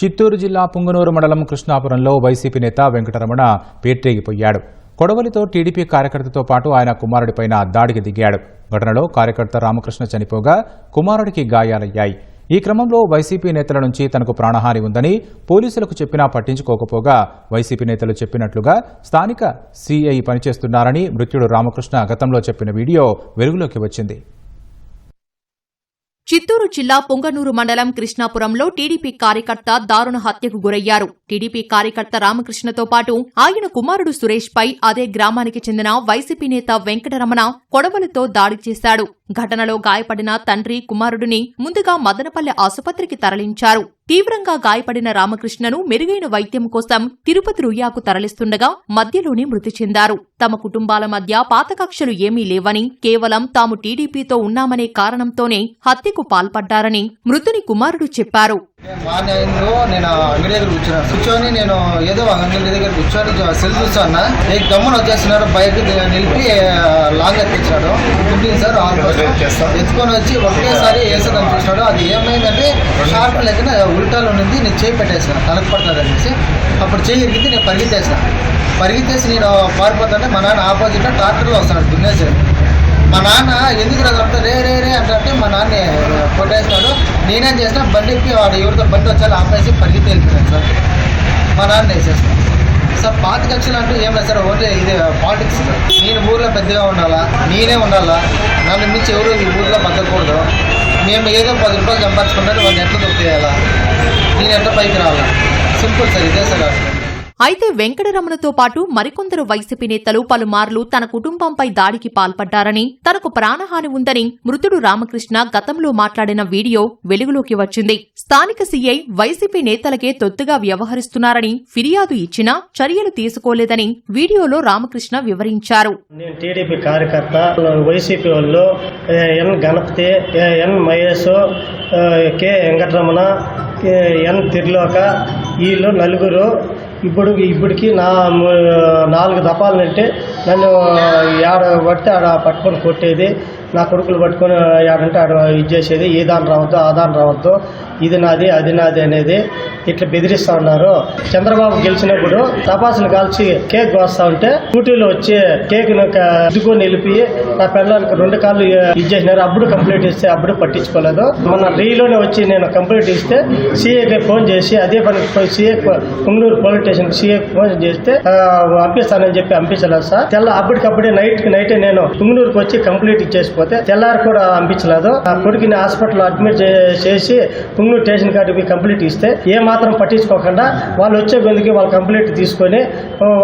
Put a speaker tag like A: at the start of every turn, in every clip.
A: చిత్తూరు జిల్లా పుంగనూరు మండలం కృష్ణాపురంలో వైసీపీ నేత వెంకటరమణ పేట్రేగిపోయాడు. కొడవలితో టీడీపీ కార్యకర్తతో పాటు ఆయన కుమారుడిపైన దాడికి దిగాడు. ఘటనలో కార్యకర్త రామకృష్ణ చనిపోగా కుమారుడికి గాయాలయ్యాయి. ఈ క్రమంలో వైసీపీ నేతల నుంచి తనకు ప్రాణహాని ఉందని పోలీసులకు చెప్పినా పట్టించుకోకపోగా వైసీపీ నేతలు చెప్పినట్లుగా స్థానిక సీఐ పనిచేస్తున్నారని మృత్యుడు రామకృష్ణ గతంలో చెప్పిన వీడియో వెలుగులోకి వచ్చింది.
B: చిత్తూరు జిల్లా పొంగనూరు మండలం కృష్ణాపురంలో టీడీపీ కార్యకర్త దారుణ హత్యకు గురయ్యారు. టీడీపీ కార్యకర్త రామకృష్ణతో పాటు ఆయన కుమారుడు సురేష్ పై అదే గ్రామానికి చెందిన వైసీపీ నేత వెంకటరమణ కొడవలతో దాడి చేశాడు. ఘటనలో గాయపడిన తండ్రి కుమారుడిని ముందుగా మదనపల్లె ఆసుపత్రికి తరలించారు. తీవ్రంగా గాయపడిన రామకృష్ణను మెరుగైన వైద్యం కోసం తిరుపతి రుయ్యాకు తరలిస్తుండగా మధ్యలోనే మృతి చెందారు. తమ కుటుంబాల మధ్య పాతకక్షలు ఏమీ లేవని కేవలం తాము టీడీపీతో ఉన్నామనే కారణంతోనే హత్యకు పాల్పడ్డారని మృతుని కుమారుడు చెప్పారు.
C: మార్నింగ్ అయిందో నేను అంగడి దగ్గర కూర్చున్నాను. కూర్చొని నేను ఏదో అంగడి దగ్గర కూర్చొని సెల్ చూస్తాను ఏ గమ్మున వచ్చేస్తున్నారు బైక్ నిలిపి లాంగ్ ఎత్తించాడు ఫిఫ్టీన్ సార్ ఎత్తుకొని వచ్చి ఒకేసారి వేసేదాన్ని చూసినాడు అది ఏమైందంటే షార్ప్ లెక్కన ఉల్టాలు ఉన్నది నేను చేయి పెట్టేసాను తలకు పడుతుంది అనేసి అప్పుడు చేయి ఇరిగింది నేను పరిగెత్తేసిన. పరిగెత్తేసి నేను పారిపోతుంటే మా నాన్న ఆపోజిట్లో ట్రాక్టర్లో వస్తున్నాడు దున్నేసి. మా నాన్న ఎందుకు రాదంటే రే రే రే అంటే మా నాన్న కొట్టేసినాడు నేనేం చేసిన బండి ఎక్కి వాడు ఎవరితో బండి వచ్చాలో ఆపేసి పరిగెత్తి వెళ్ళిపోయాను సార్. మా నాన్న వేసేస్తాను సార్ పాత కక్షలు అంటూ ఏం లేదు సార్ ఓన్లీ ఇది పాలిటిక్స్ సార్. నేను ఊర్లో పెద్దగా ఉండాలా? నేనే ఉండాలా? నన్ను మించి ఎవరు ఈ ఊర్లో బతకూడదు మేము ఏదో పది రూపాయలు సంపాదించుకుంటే వాళ్ళు ఎట్లా దొరికేయాలా నేను ఎట్లా పైకి రావాలా? సింపుల్ సార్ ఇదే సార్ అసలు.
B: అయితే వెంకటరమణతో పాటు మరికొందరు వైసీపీ నేతలు పలుమార్లు తన కుటుంబంపై దాడికి పాల్పడ్డారని తనకు ప్రాణహాని ఉందని మృతుడు రామకృష్ణ గతంలో మాట్లాడిన వీడియో వెలుగులోకి వచ్చింది. స్థానిక సీఐ వైసీపీ నేతలకే తొత్తుగా వ్యవహరిస్తున్నారని ఫిర్యాదు ఇచ్చినా చర్యలు తీసుకోలేదని వీడియోలో రామకృష్ణ వివరించారు.
D: నేను టీడీపీ కార్యకర్త వైసీపీ వాళ్ళు N Ganapathi N Mahesh K Venkataramana N తిర్లోక వీళ్ళు నలుగురు ఇప్పుడు ఇప్పటికి నా నాలుగు దఫాలంటే నన్ను ఆడ పడితే ఆడ పట్టుకొని కొట్టేది నా కొడుకులు పట్టుకొని ఆడంటే ఆడ ఇది చేసేది ఏ దాని రావద్దు ఆ దాని రావద్దు ఇది నాది అది నాది అనేది ఇట్లా బెదిరిస్తా ఉన్నారు చంద్రబాబు గెలిచినప్పుడు తపాసులు కాల్చి కేక్ కోస్తా ఉంటే డ్యూటీలో వచ్చి కేక్ ఇదిగో నిలిపి నా పిల్లలకి రెండు కాళ్ళు ఇచ్చేసినారు. అప్పుడు కంప్లీట్ ఇస్తే అప్పుడు పట్టించుకోలేదు. మొన్న రీలోనే వచ్చి నేను కంప్లీట్ ఇస్తే సీఏకి ఫోన్ చేసి అదే పని సీఏ కుంగూరు పోలీస్ స్టేషన్ సీఏ ఫోన్ చేస్తే పంపిస్తానని చెప్పి పంపించలేదు సార్. తెల్ల అప్పటికప్పుడే నైట్కి నైటే నేను పుంగనూరుకి వచ్చి కంప్లీట్ ఇచ్చేసిపోతే తెల్లారి కూడా పంపించలేదు ఆ కొడుకుని హాస్పిటల్ అడ్మిట్ చేసి కుంగూరు స్టేషన్ కాడికి కంప్లీట్ ఇస్తే ఏం మాత్రం పట్టించుకోకుండా వాళ్ళు వచ్చే గొంతుకి వాళ్ళు కంప్లీట్ తీసుకొని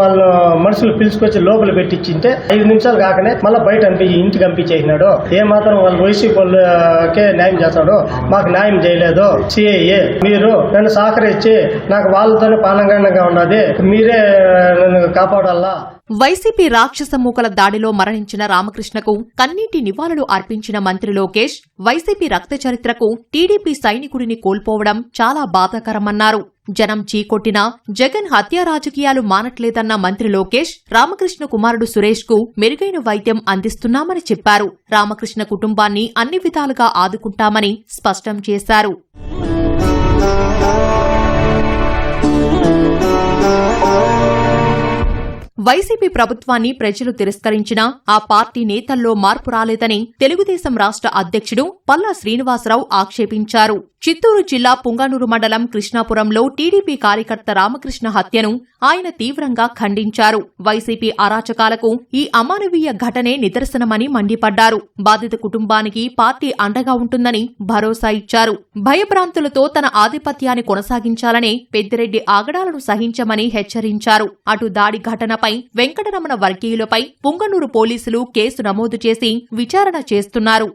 D: వాళ్ళు మనుషులు పిలుచుకొచ్చి లోపల పెట్టించింటే ఐదు నిమిషాలు కాకనే మళ్ళీ బయట పంపి ఇంటికి పంపించేసినాడు ఏమాత్రం వాళ్ళు వైసీపీ వాళ్ళకే న్యాయం చేస్తాడు మాకు న్యాయం చేయలేదు. సిఐఏ మీరు నన్ను సహకరించి నాకు వాళ్ళతోనే పానంగా ఉన్నది మీరే నన్ను కాపాడాలా?
B: వైసీపీ రాక్షస మూకల దాడిలో మరణించిన రామకృష్ణకు కన్నీటి నివాళులు అర్పించిన మంత్రి లోకేష్ వైసీపీ రక్త చరిత్రకు టీడీపీ సైనికుడిని కోల్పోవడం చాలా బాధాకరమన్నారు. జనం చీకొట్టినా జగన్ హత్యా రాజకీయాలు మానట్లేదన్న మంత్రి లోకేష్ రామకృష్ణ కుమారుడు సురేష్కు మెరుగైన వైద్యం అందిస్తున్నామని చెప్పారు. రామకృష్ణ కుటుంబాన్ని అన్ని విధాలుగా ఆదుకుంటామని స్పష్టం చేశారు. వైసీపీ ప్రభుత్వాన్ని ప్రజలు తిరస్కరించినా ఆ పార్టీ నేతల్లో మార్పు రాలేదని తెలుగుదేశం రాష్ట్ర అధ్యక్షుడు పల్లా శ్రీనివాసరావు ఆక్షేపించారు. చిత్తూరు జిల్లా పుంగనూరు మండలం కృష్ణాపురంలో టీడీపీ కార్యకర్త రామకృష్ణ హత్యను ఆయన తీవ్రంగా ఖండించారు. వైసీపీ అరాచకాలకు ఈ అమానవీయ ఘటనే నిదర్శనమని మండిపడ్డారు. బాధిత కుటుంబానికి పార్టీ అండగా ఉంటుందని భరోసా ఇచ్చారు. భయభ్రాంతులతో తన ఆధిపత్యాన్ని కొనసాగించాలనే పెద్దిరెడ్డి ఆగడాలను సహించమని హెచ్చరించారు. అటు దాడి ఘటనపై వెంకటరమణ వర్గీయులపై పుంగనూరు పోలీసులు కేసు నమోదు చేసి విచారణ చేస్తున్నారు.